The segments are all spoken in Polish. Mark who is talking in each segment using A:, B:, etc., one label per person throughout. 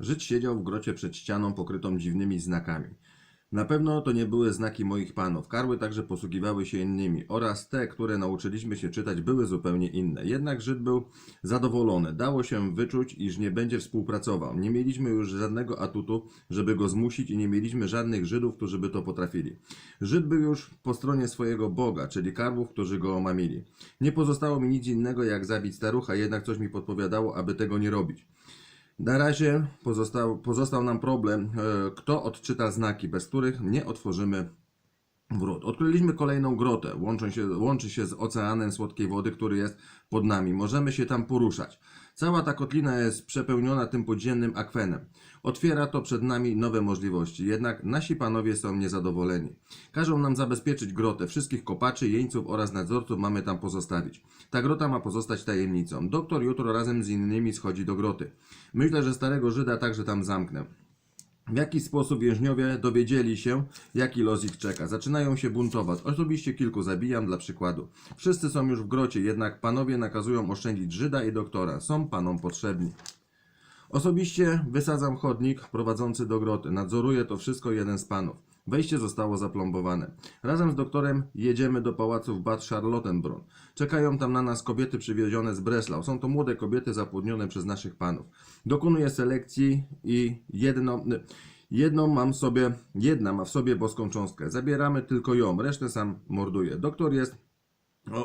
A: Żyd siedział w grocie przed ścianą pokrytą dziwnymi znakami. Na pewno to nie były znaki moich panów. Karły także posługiwały się innymi oraz te, które nauczyliśmy się czytać, były zupełnie inne. Jednak Żyd był zadowolony. Dało się wyczuć, iż nie będzie współpracował. Nie mieliśmy już żadnego atutu, żeby go zmusić i nie mieliśmy żadnych Żydów, którzy by to potrafili. Żyd był już po stronie swojego Boga, czyli karłów, którzy go omamili. Nie pozostało mi nic innego, jak zabić starucha, jednak coś mi podpowiadało, aby tego nie robić. Na razie pozostał, pozostał nam problem, e, kto odczyta znaki, bez których nie otworzymy wrót. Odkryliśmy kolejną grotę, łączą się, łączy się z oceanem słodkiej wody, który jest pod nami. Możemy się tam poruszać. Cała ta kotlina jest przepełniona tym podziemnym akwenem. Otwiera to przed nami nowe możliwości, jednak nasi panowie są niezadowoleni. Każą nam zabezpieczyć grotę, wszystkich kopaczy, jeńców oraz nadzorców mamy tam pozostawić. Ta grota ma pozostać tajemnicą. Doktor jutro razem z innymi schodzi do groty. Myślę, że starego Żyda także tam zamknę. W jaki sposób więźniowie dowiedzieli się, jaki los ich czeka. Zaczynają się buntować. Osobiście kilku zabijam dla przykładu. Wszyscy są już w grocie, jednak panowie nakazują oszczędzić Żyda i doktora. Są panom potrzebni. Osobiście wysadzam chodnik prowadzący do groty. Nadzoruje to wszystko jeden z panów. Wejście zostało zaplombowane. Razem z doktorem jedziemy do pałacu w Bad Charlottenbrunn. Czekają tam na nas kobiety przywiezione z Breslau. Są to młode kobiety zapłodnione przez naszych panów. Dokonuję selekcji i jedno, jedną mam sobie, jedna ma w sobie boską cząstkę. Zabieramy tylko ją, resztę sam morduję. Doktor jest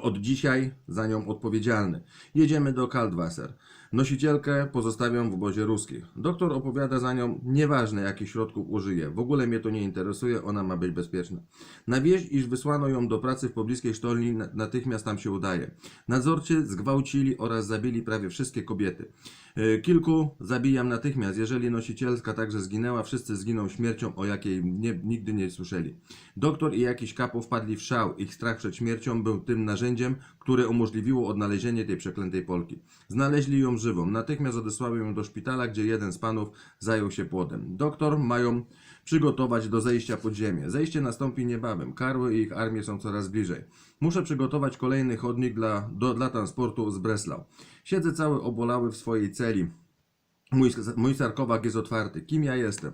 A: od dzisiaj za nią odpowiedzialny. Jedziemy do Kaldwasser. Nosicielkę pozostawiam w obozie ruskich. Doktor opowiada za nią, nieważne jakich środków użyje. W ogóle mnie to nie interesuje, ona ma być bezpieczna. Na wieść, iż wysłano ją do pracy w pobliskiej sztolni, na- natychmiast tam się udaje. Nadzorcy zgwałcili oraz zabili prawie wszystkie kobiety. E, Kilku zabijam natychmiast. Jeżeli nosicielska także zginęła, wszyscy zginą śmiercią, o jakiej nie, nigdy nie słyszeli. Doktor i jakiś kapo wpadli w szał. Ich strach przed śmiercią był tym narzędziem, które umożliwiło odnalezienie tej przeklętej Polki. Znaleźli ją żywą. Natychmiast odesłali ją do szpitala, gdzie jeden z panów zajął się płotem. Doktor mają przygotować do zejścia pod ziemię. Zejście nastąpi niebawem. Karły i ich armie są coraz bliżej. Muszę przygotować kolejny chodnik dla, do, dla transportu z Breslau. Siedzę cały obolały w swojej celi. Mój, mój sarkofag jest otwarty. Kim ja jestem?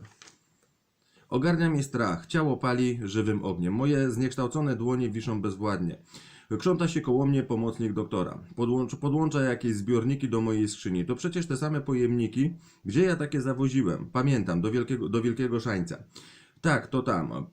A: Ogarnia mnie strach. Ciało pali żywym ogniem. Moje zniekształcone dłonie wiszą bezwładnie. Krząta się koło mnie pomocnik doktora. Podłącz, podłącza jakieś zbiorniki do mojej skrzyni. To przecież te same pojemniki, gdzie ja takie zawoziłem. Pamiętam, do wielkiego, do wielkiego szańca. Tak, to tam.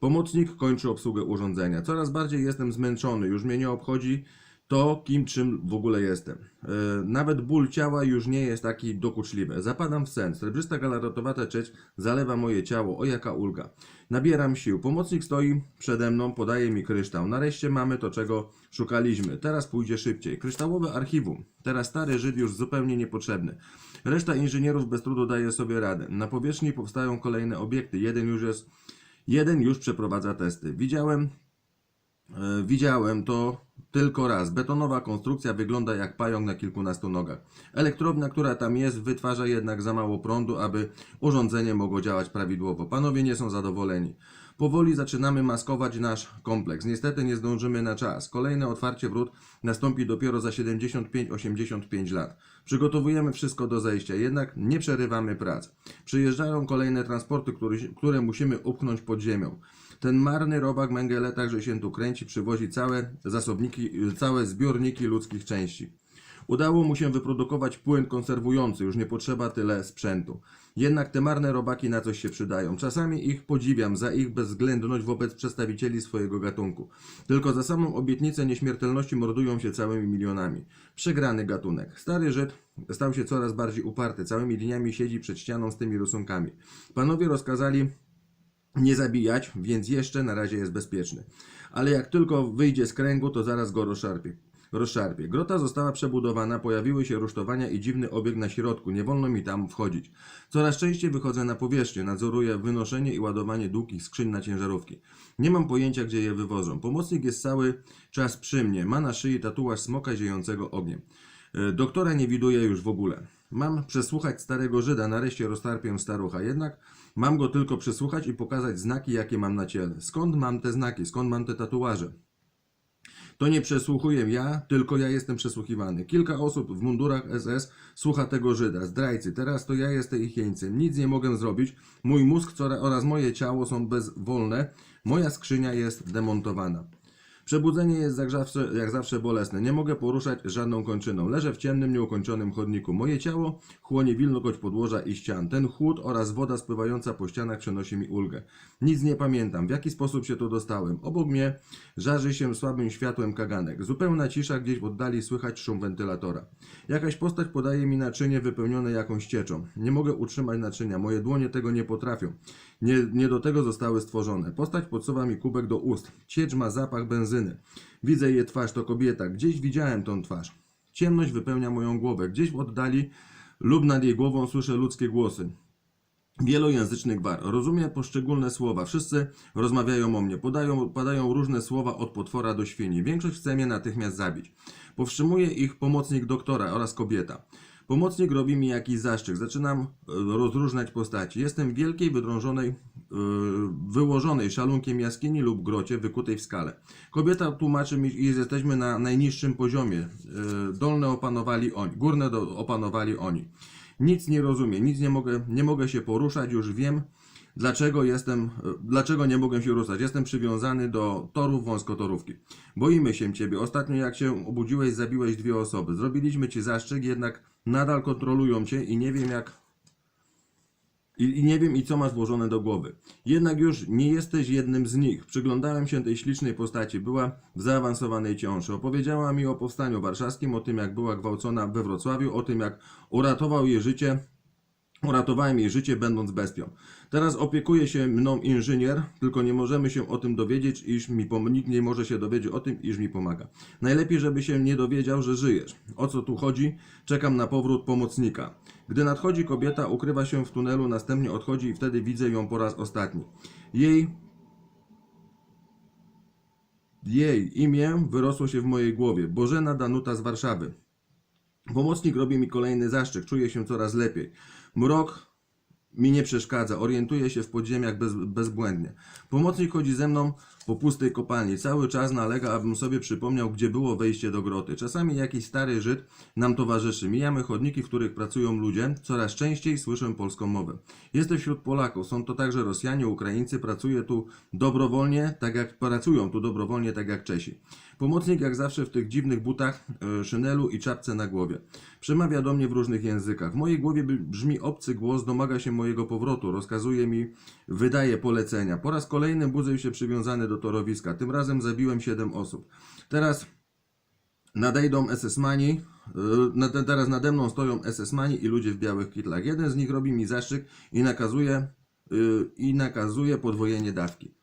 A: Pomocnik kończy obsługę urządzenia. Coraz bardziej jestem zmęczony, już mnie nie obchodzi to, kim czym w ogóle jestem. E, nawet ból ciała już nie jest taki dokuczliwy. Zapadam w sen. Srebrzysta galaretowata czeć zalewa moje ciało. O jaka ulga. Nabieram sił. Pomocnik stoi przede mną, podaje mi kryształ. Nareszcie mamy to, czego szukaliśmy. Teraz pójdzie szybciej. Kryształowe archiwum. Teraz stary Żyd już zupełnie niepotrzebny. Reszta inżynierów bez trudu daje sobie radę. Na powierzchni powstają kolejne obiekty. Jeden już jest Jeden już przeprowadza testy. Widziałem, e, widziałem to tylko raz. Betonowa konstrukcja wygląda jak pająk na kilkunastu nogach. Elektrownia, która tam jest, wytwarza jednak za mało prądu, aby urządzenie mogło działać prawidłowo. Panowie nie są zadowoleni. Powoli zaczynamy maskować nasz kompleks. Niestety nie zdążymy na czas. Kolejne otwarcie wrót nastąpi dopiero za 75-85 lat. Przygotowujemy wszystko do zejścia, jednak nie przerywamy prac. Przyjeżdżają kolejne transporty, które, które musimy upchnąć pod ziemią. Ten marny robak Mengele także się tu kręci, przywozi całe zasobniki, całe zbiorniki ludzkich części. Udało mu się wyprodukować płyn konserwujący, już nie potrzeba tyle sprzętu. Jednak te marne robaki na coś się przydają. Czasami ich podziwiam za ich bezwzględność wobec przedstawicieli swojego gatunku. Tylko za samą obietnicę nieśmiertelności mordują się całymi milionami. Przegrany gatunek. Stary Żyd stał się coraz bardziej uparty. Całymi dniami siedzi przed ścianą z tymi rysunkami. Panowie rozkazali nie zabijać, więc jeszcze na razie jest bezpieczny. Ale jak tylko wyjdzie z kręgu, to zaraz go rozszarpie. rozszarpie. Grota została przebudowana, pojawiły się rusztowania i dziwny obiekt na środku. Nie wolno mi tam wchodzić. Coraz częściej wychodzę na powierzchnię, nadzoruję wynoszenie i ładowanie długich skrzyń na ciężarówki. Nie mam pojęcia, gdzie je wywożą. Pomocnik jest cały czas przy mnie. Ma na szyi tatuaż smoka ziejącego ogniem. E, Doktora nie widuję już w ogóle. Mam przesłuchać starego Żyda, nareszcie roztarpię starucha. Jednak mam go tylko przesłuchać i pokazać znaki, jakie mam na ciele. Skąd mam te znaki? Skąd mam te tatuaże? To nie przesłuchuję ja, tylko ja jestem przesłuchiwany. Kilka osób w mundurach SS słucha tego Żyda, zdrajcy. Teraz to ja jestem ich jeńcem. Nic nie mogę zrobić. Mój mózg oraz moje ciało są bezwolne. Moja skrzynia jest demontowana. Przebudzenie jest jak zawsze, jak zawsze bolesne. Nie mogę poruszać żadną kończyną. Leżę w ciemnym, nieukończonym chodniku. Moje ciało chłonie wilgoć podłoża i ścian. Ten chłód oraz woda spływająca po ścianach przynosi mi ulgę. Nic nie pamiętam. W jaki sposób się tu dostałem? Obok mnie żarzy się słabym światłem kaganek. Zupełna cisza, gdzieś w oddali słychać szum wentylatora. Jakaś postać podaje mi naczynie wypełnione jakąś cieczą. Nie mogę utrzymać naczynia. Moje dłonie tego nie potrafią. Nie, nie do tego zostały stworzone. Postać podsuwa mi kubek do ust. Ciecz ma zapach benzyny. Widzę jej twarz, to kobieta. Gdzieś widziałem tą twarz. Ciemność wypełnia moją głowę. Gdzieś w oddali lub nad jej głową słyszę ludzkie głosy. Wielojęzyczny gwar. Rozumiem poszczególne słowa. Wszyscy rozmawiają o mnie. Podają, padają różne słowa od potwora do świni. Większość chce mnie natychmiast zabić. Powstrzymuje ich pomocnik doktora oraz kobieta. Pomocnik robi mi jakiś zaszczyt. Zaczynam e, rozróżniać postaci. Jestem w wielkiej, wydrążonej, wyłożonej szalunkiem jaskini lub grocie wykutej w skale. Kobieta tłumaczy mi, iż jesteśmy na najniższym poziomie. E, Dolne opanowali oni, górne do, opanowali oni. Nic nie rozumiem, nic nie mogę, nie mogę się poruszać, już wiem, dlaczego jestem, e, dlaczego nie mogę się ruszać. Jestem przywiązany do torów wąskotorówki. Boimy się ciebie. Ostatnio jak się obudziłeś, zabiłeś dwie osoby. Zrobiliśmy ci zaszczyt, jednak nadal kontrolują cię i nie wiem jak i, I nie wiem i co masz włożone do głowy. Jednak już nie jesteś jednym z nich. Przyglądałem się tej ślicznej postaci. Była w zaawansowanej ciąży. Opowiedziała mi o powstaniu warszawskim, o tym jak była gwałcona we Wrocławiu, o tym jak uratował jej życie Uratowałem jej życie, będąc bestią. Teraz opiekuje się mną inżynier, tylko nie możemy się o tym dowiedzieć, iż mi pom- nikt nie może się dowiedzieć o tym, iż mi pomaga. Najlepiej, żeby się nie dowiedział, że żyjesz. O co tu chodzi? Czekam na powrót pomocnika. Gdy nadchodzi kobieta, ukrywa się w tunelu, następnie odchodzi i wtedy widzę ją po raz ostatni. Jej jej imię wyrosło się w mojej głowie. Bożena Danuta z Warszawy. Pomocnik robi mi kolejny zaszczyt, czuję się coraz lepiej. Mrok mi nie przeszkadza, orientuję się w podziemiach bez, bezbłędnie. Pomocnik chodzi ze mną po pustej kopalni. Cały czas nalega, abym sobie przypomniał, gdzie było wejście do groty. Czasami jakiś stary Żyd nam towarzyszy. Mijamy chodniki, w których pracują ludzie. Coraz częściej słyszę polską mowę. Jestem wśród Polaków. Są to także Rosjanie, Ukraińcy. Pracuję tu dobrowolnie, tak jak pracują tu dobrowolnie, tak jak Czesi. Pomocnik jak zawsze w tych dziwnych butach, e, szynelu i czapce na głowie. Przemawia do mnie w różnych językach. W mojej głowie brzmi obcy głos, domaga się mojego powrotu, rozkazuje mi, wydaje polecenia. Po raz kolejny budzę się przywiązany do torowiska. Tym razem zabiłem 7 osób. Teraz nadejdą SS-mani, na- teraz nade mną stoją SS-mani i ludzie w białych kitlach. Jeden z nich robi mi zastrzyk i nakazuje, yy, i nakazuje podwojenie dawki.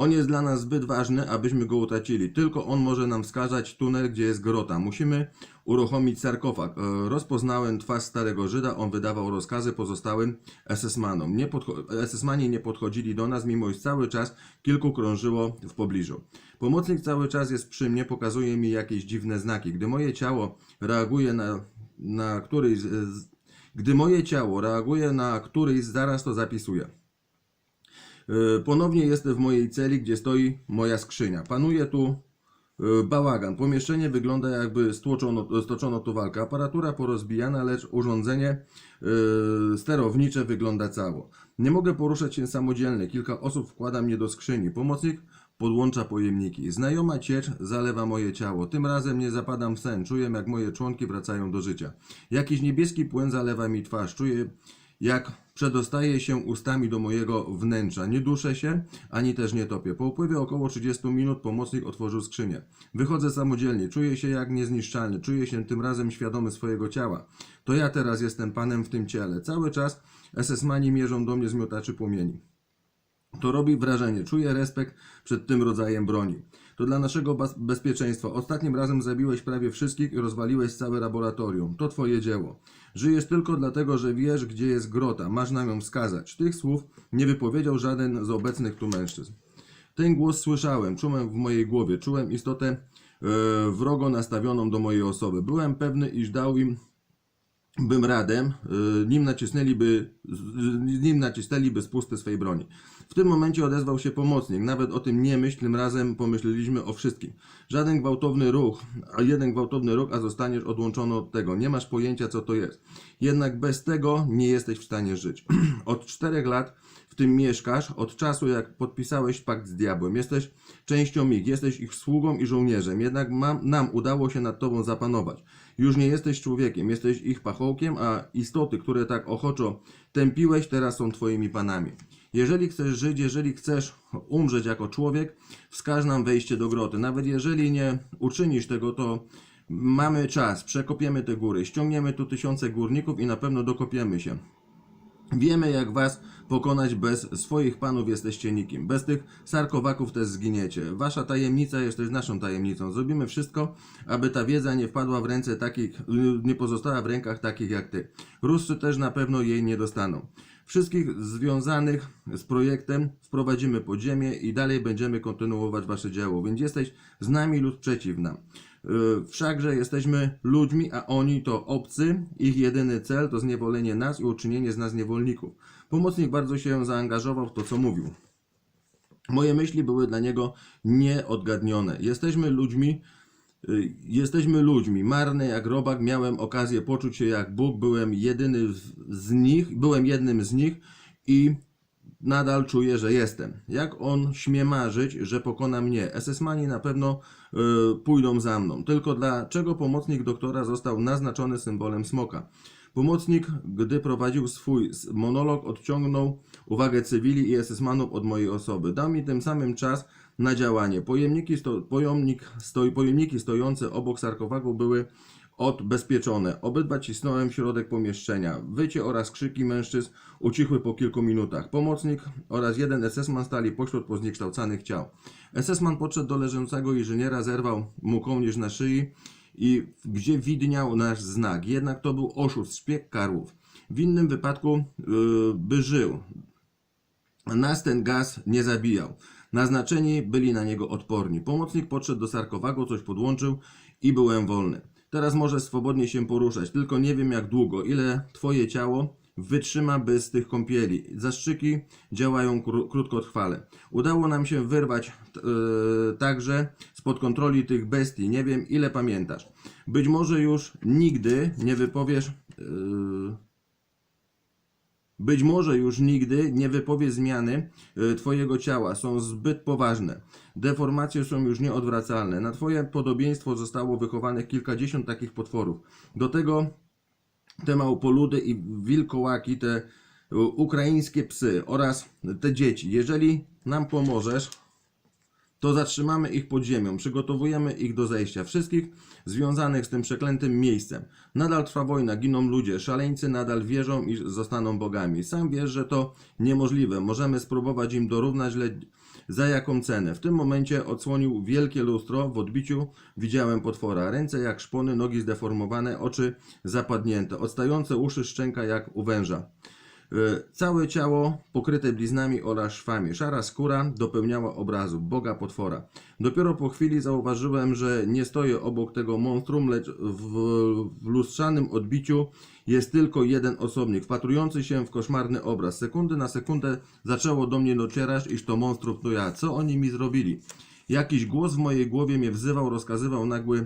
A: On jest dla nas zbyt ważny, abyśmy go utracili. Tylko on może nam wskazać tunel, gdzie jest grota. Musimy uruchomić sarkofag. E, Rozpoznałem twarz starego Żyda, on wydawał rozkazy pozostałym SS-manom. Nie SS-mani nie podchodzili do nas, mimo iż cały czas kilku krążyło w pobliżu. Pomocnik cały czas jest przy mnie, pokazuje mi jakieś dziwne znaki. Gdy moje ciało reaguje na, na któryś gdy moje ciało reaguje na któryś, zaraz to zapisuję. E, Ponownie jestem w mojej celi, gdzie stoi moja skrzynia. Panuje tu e, bałagan. Pomieszczenie wygląda jakby stłoczono, stoczono tu walkę. Aparatura porozbijana, lecz urządzenie e, sterownicze wygląda cało. Nie mogę poruszać się samodzielnie. Kilka osób wkłada mnie do skrzyni. Pomocnik podłącza pojemniki. Znajoma ciecz zalewa moje ciało. Tym razem nie zapadam w sen. Czuję, jak moje członki wracają do życia. Jakiś niebieski płyn zalewa mi twarz. Czuję, jak przedostaje się ustami do mojego wnętrza. Nie duszę się, ani też nie topię. Po upływie około 30 minut pomocnik otworzył skrzynię. Wychodzę samodzielnie, czuję się jak niezniszczalny, czuję się tym razem świadomy swojego ciała. To ja teraz jestem panem w tym ciele. Cały czas SS-mani mierzą do mnie z miotaczy płomieni. To robi wrażenie. Czuję respekt przed tym rodzajem broni. To dla naszego bezpieczeństwa. Ostatnim razem zabiłeś prawie wszystkich i rozwaliłeś całe laboratorium. To twoje dzieło. Żyjesz tylko dlatego, że wiesz, gdzie jest grota. Masz nam ją wskazać. Tych słów nie wypowiedział żaden z obecnych tu mężczyzn. Ten głos słyszałem, czułem w mojej głowie, czułem istotę e, wrogo nastawioną do mojej osoby. Byłem pewny, iż dał im bym radem, y, nim nacisnęliby, nim nacisnęliby spusty swej broni. W tym momencie odezwał się pomocnik. Nawet o tym nie myśl, tym razem pomyśleliśmy o wszystkim. Żaden gwałtowny ruch, a jeden gwałtowny ruch, a zostaniesz odłączony od tego. Nie masz pojęcia, co to jest. Jednak bez tego nie jesteś w stanie żyć. od czterech lat w tym mieszkasz, od czasu jak podpisałeś pakt z diabłem. Jesteś częścią ich, jesteś ich sługą i żołnierzem. Jednak mam, nam udało się nad tobą zapanować. Już nie jesteś człowiekiem, jesteś ich pachołkiem, a istoty, które tak ochoczo tępiłeś, teraz są twoimi panami. Jeżeli chcesz żyć, jeżeli chcesz umrzeć jako człowiek, wskaż nam wejście do groty. Nawet jeżeli nie uczynisz tego, to mamy czas, przekopiemy te góry, ściągniemy tu tysiące górników i na pewno dokopiemy się. Wiemy, jak was pokonać bez swoich panów jesteście nikim. Bez tych sarkowaków też zginiecie. Wasza tajemnica jest też naszą tajemnicą. Zrobimy wszystko, aby ta wiedza nie wpadła w ręce takich, nie pozostała w rękach takich jak ty. Ruscy też na pewno jej nie dostaną. Wszystkich związanych z projektem wprowadzimy pod ziemię i dalej będziemy kontynuować wasze dzieło. Więc jesteś z nami lub przeciw nam. Yy, Wszakże jesteśmy ludźmi, a oni to obcy. Ich jedyny cel to zniewolenie nas i uczynienie z nas niewolników. Pomocnik bardzo się zaangażował w to, co mówił. Moje myśli były dla niego nieodgadnione. Jesteśmy ludźmi, y, jesteśmy ludźmi. Marny jak robak miałem okazję poczuć się jak Bóg. Byłem jedyny z nich, byłem jednym z nich i nadal czuję, że jestem. Jak on śmie marzyć, że pokona mnie? SS-mani na pewno y, pójdą za mną. Tylko dlaczego pomocnik doktora został naznaczony symbolem smoka? Pomocnik, gdy prowadził swój monolog, odciągnął uwagę cywili i SS-manów od mojej osoby. Dał mi tym samym czas na działanie. Pojemniki, sto, pojemnik, stoi, pojemniki stojące obok sarkofagu były odbezpieczone. Obydwa cisnąłem środek pomieszczenia. Wycie oraz krzyki mężczyzn ucichły po kilku minutach. Pomocnik oraz jeden SS-man stali pośród pozniekształcanych ciał. SS-man podszedł do leżącego inżyniera, zerwał mu kołnierz na szyi i gdzie widniał nasz znak. Jednak to był oszust, szpieg karłów. W innym wypadku yy, by żył. Nas ten gaz nie zabijał. Naznaczeni byli na niego odporni. Pomocnik podszedł do sarkofagu, coś podłączył i byłem wolny. Teraz możesz swobodnie się poruszać, tylko nie wiem jak długo, ile twoje ciało wytrzyma bez tych kąpieli. Zastrzyki działają kró- krótkotrwale. Udało nam się wyrwać yy, także spod kontroli tych bestii. Nie wiem ile pamiętasz. Być może już nigdy nie wypowiesz... Yy, być może już nigdy nie wypowie zmiany y, Twojego ciała, są zbyt poważne. Deformacje są już nieodwracalne. Na Twoje podobieństwo zostało wychowanych kilkadziesiąt takich potworów. Do tego te małpoludy i wilkołaki, te y, ukraińskie psy oraz te dzieci. Jeżeli nam pomożesz, to zatrzymamy ich pod ziemią, przygotowujemy ich do zejścia. Wszystkich związanych z tym przeklętym miejscem. Nadal trwa wojna, giną ludzie, szaleńcy nadal wierzą i zostaną bogami. Sam wiesz, że to niemożliwe. Możemy spróbować im dorównać, lecz za jaką cenę? W tym momencie odsłonił wielkie lustro, w odbiciu widziałem potwora. Ręce jak szpony, nogi zdeformowane, oczy zapadnięte, odstające uszy szczęka jak u węża. E, Całe ciało pokryte bliznami oraz szwami. Szara skóra dopełniała obrazu Boga potwora. Dopiero po chwili zauważyłem, że nie stoję obok tego monstrum, lecz w, w lustrzanym odbiciu jest tylko jeden osobnik, wpatrujący się w koszmarny obraz. Sekundy na sekundę zaczęło do mnie docierać, iż to monstrum to ja. Co oni mi zrobili? Jakiś głos w mojej głowie mnie wzywał, rozkazywał nagły, e,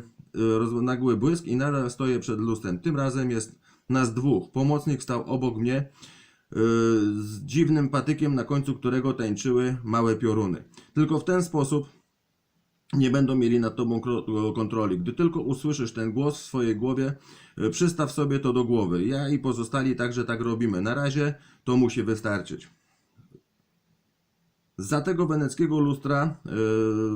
A: roz, nagły błysk i nadal stoję przed lustrem. Tym razem jest nas dwóch. Pomocnik stał obok mnie, z dziwnym patykiem, na końcu którego tańczyły małe pioruny. Tylko w ten sposób nie będą mieli nad tobą kontroli. Gdy tylko usłyszysz ten głos w swojej głowie, y, przystaw sobie to do głowy. Ja i pozostali także tak robimy. Na razie to musi wystarczyć. Za tego weneckiego lustra y,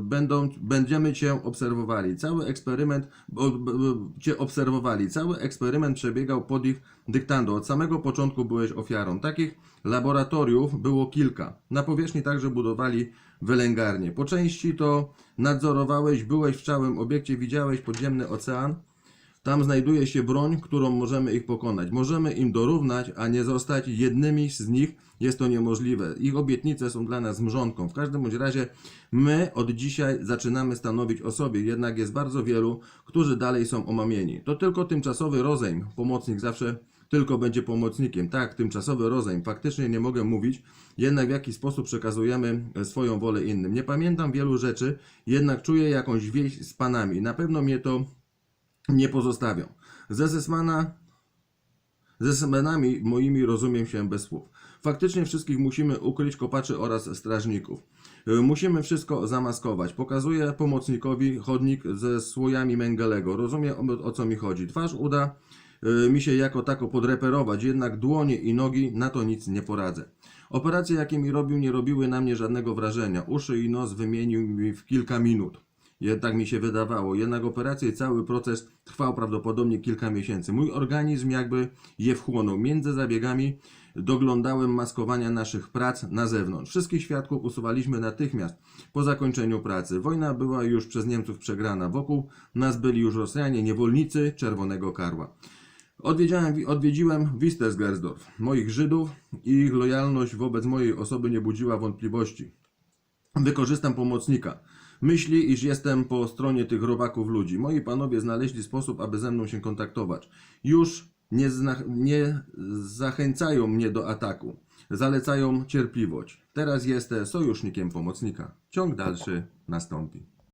A: będą, będziemy Cię obserwowali. Cały eksperyment, o, b, b, Cię obserwowali. Cały eksperyment przebiegał pod ich dyktando. Od samego początku byłeś ofiarą. Takich laboratoriów było kilka. Na powierzchni także budowali wylęgarnie. Po części to nadzorowałeś, byłeś w całym obiekcie, widziałeś podziemny ocean. Tam znajduje się broń, którą możemy ich pokonać. Możemy im dorównać, a nie zostać jednymi z nich. Jest to niemożliwe. Ich obietnice są dla nas mrzonką. W każdym bądź razie my od dzisiaj zaczynamy stanowić o sobie, jednak jest bardzo wielu, którzy dalej są omamieni. To tylko tymczasowy rozejm. Pomocnik zawsze tylko będzie pomocnikiem. Tak, tymczasowy rozejm. Faktycznie nie mogę mówić, jednak w jaki sposób przekazujemy e, swoją wolę innym. Nie pamiętam wielu rzeczy, jednak czuję jakąś wieść z panami. Na pewno mnie to nie pozostawią. Ze Zesmana, ze Smenami moimi rozumiem się bez słów. Faktycznie wszystkich musimy ukryć kopaczy oraz strażników. Y, Musimy wszystko zamaskować. Pokazuję pomocnikowi chodnik ze słojami Mengelego. Rozumie o, o co mi chodzi. Twarz uda y, mi się jako tako podreperować, jednak dłonie i nogi na to nic nie poradzę. Operacje, jakie mi robił, nie robiły na mnie żadnego wrażenia. Uszy i nos wymienił mi w kilka minut. Jednak mi się wydawało. Jednak operacja i cały proces trwał prawdopodobnie kilka miesięcy. Mój organizm jakby je wchłonął. Między zabiegami doglądałem maskowania naszych prac na zewnątrz. Wszystkich świadków usuwaliśmy natychmiast po zakończeniu pracy. Wojna była już przez Niemców przegrana. Wokół nas byli już Rosjanie, niewolnicy Czerwonego Karła. Odwiedziłem, odwiedziłem. Moich Żydów i ich lojalność wobec mojej osoby nie budziła wątpliwości. Wykorzystam pomocnika. Myśli, iż jestem po stronie tych robaków ludzi. Moi panowie znaleźli sposób, aby ze mną się kontaktować. Już nie, nie zachęcają mnie do ataku. Zalecają cierpliwość. Teraz jestem sojusznikiem pomocnika. Ciąg dalszy nastąpi.